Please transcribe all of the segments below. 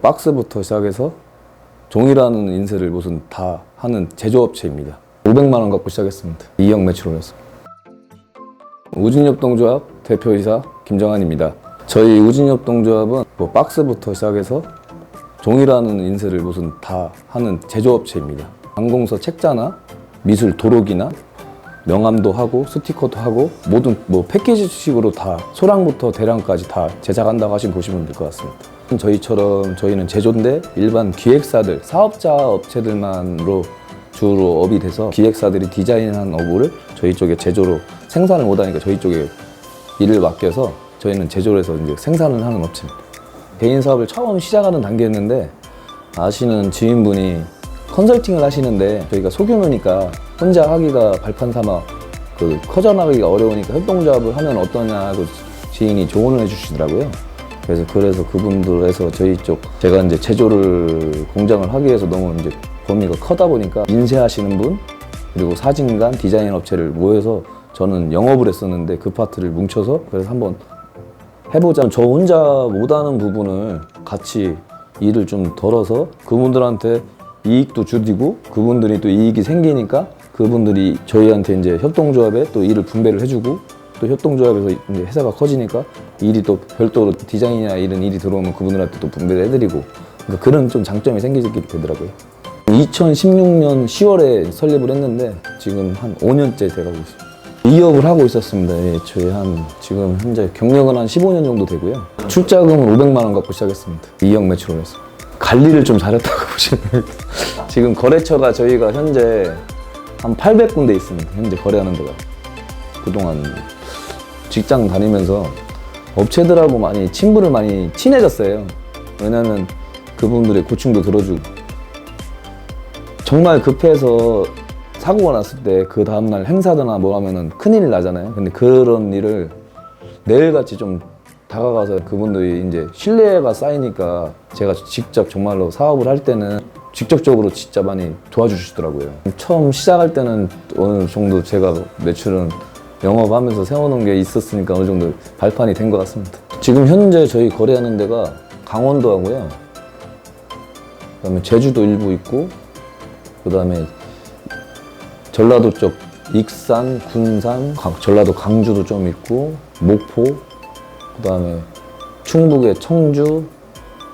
박스부터 시작해서 종이라는 인쇄를 무슨 다 하는 제조업체입니다. 500만 원 갖고 시작했습니다. 2억 매출원이었습니다. 우진협동조합 대표이사 김정환입니다. 저희 우진협동조합은 뭐 박스부터 시작해서 종이라는 인쇄를 무슨 다 하는 제조업체입니다. 항공서 책자나 미술 도록이나 명함도 하고 스티커도 하고 모든 뭐 패키지식으로 다 소량부터 대량까지 다 제작한다고 하시면 보시면 될 것 같습니다. 저희처럼 저희는 제조인데 일반 기획사들, 사업자 업체들만으로 주로 업이 돼서 기획사들이 디자인한 업을 저희 쪽에 제조로 생산을 못하니까 저희 쪽에 일을 맡겨서 저희는 제조를 해서 이제 생산을 하는 업체입니다. 개인 사업을 처음 시작하는 단계였는데 아시는 지인분이 컨설팅을 하시는데 저희가 소규모니까 혼자 하기가 발판 삼아 그 커져나가기가 어려우니까 협동조합을 하면 어떠냐고 지인이 조언을 해주시더라고요. 그래서 그래서 그분들에서 저희 쪽 제가 이제 제조를 공장을 하기 위해서 너무 이제 범위가 커다 보니까 인쇄하시는 분 그리고 사진관 디자인 업체를 모여서 저는 영업을 했었는데 그 파트를 뭉쳐서 그래서 한번 해보자. 저 혼자 못하는 부분을 같이 일을 좀 덜어서 그분들한테 이익도 줄이고 그분들이 또 이익이 생기니까 그분들이 저희한테 이제 협동조합에 또 일을 분배를 해주고 또 협동조합에서 이제 회사가 커지니까 일이 또 별도로 디자인이나 이런 일이 들어오면 그분들한테 또 분배를 해드리고 그러니까 그런 좀 장점이 생기게 되더라고요. 2016년 10월에 설립을 했는데 지금 한 5년째 돼가고 있습니다. 2업을 하고 있었습니다. 예, 저희 한 지금 현재 경력은 한 15년 정도 되고요. 출자금은 500만 원 갖고 시작했습니다. 2억 매출을 했어요. 관리를 좀 잘했다고 보시면. 지금 거래처가 저희가 현재 한 800군데 있습니다. 현재 거래하는 데가. 그동안 직장 다니면서 업체들하고 많이 친분을 많이 친해졌어요. 왜냐면 그분들의 고충도 들어주고 정말 급해서 사고가 났을 때 그 다음날 행사거나 뭐 하면은 큰일 나잖아요. 근데 그런 일을 내일같이 좀 다가가서 그분들이 이제 신뢰가 쌓이니까 제가 직접 정말로 사업을 할 때는 직접적으로 진짜 많이 도와주시더라고요. 처음 시작할 때는 어느 정도 제가 매출은 영업하면서 세워놓은 게 있었으니까 어느 정도 발판이 된 것 같습니다. 지금 현재 저희 거래하는 데가 강원도 하고요. 그다음에 제주도 일부 있고 그다음에 전라도 쪽 익산, 군산, 강- 전라도 강주도 좀 있고 목포, 그다음에 충북의 청주,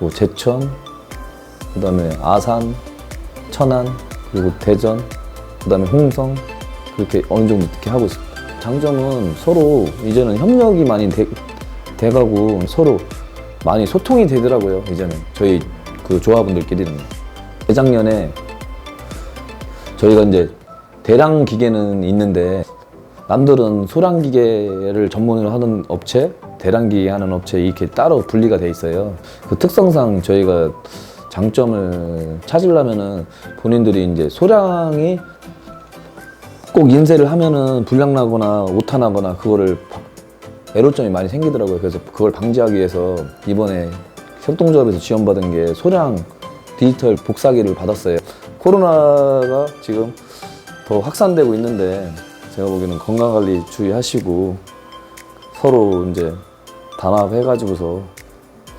뭐 제천, 그다음에 아산, 천안, 그리고 대전, 그다음에 홍성 그렇게 어느 정도 이렇게 하고 있습니다. 장점은 서로 이제는 협력이 많이 돼, 돼가고 서로 많이 소통이 되더라고요. 이제는 저희 그 조합원들끼리는 재작년에 저희가 이제 대량 기계는 있는데 남들은 소량 기계를 전문으로 하는 업체, 대량 기계 하는 업체 이렇게 따로 분리가 돼 있어요. 그 특성상 저희가 장점을 찾으려면은 본인들이 이제 소량이 꼭 인쇄를 하면은 불량 나거나 오타 나거나 그거를 바- 애로점이 많이 생기더라고요. 그래서 그걸 방지하기 위해서 이번에 협동조합에서 지원받은 게 소량 디지털 복사기를 받았어요. 코로나가 지금 더 확산되고 있는데 제가 보기에는 건강 관리 주의하시고 서로 이제 단합해가지고서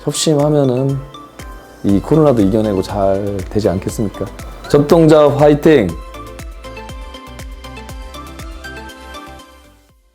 협심하면은 이 코로나도 이겨내고 잘 되지 않겠습니까? 협동조합 화이팅!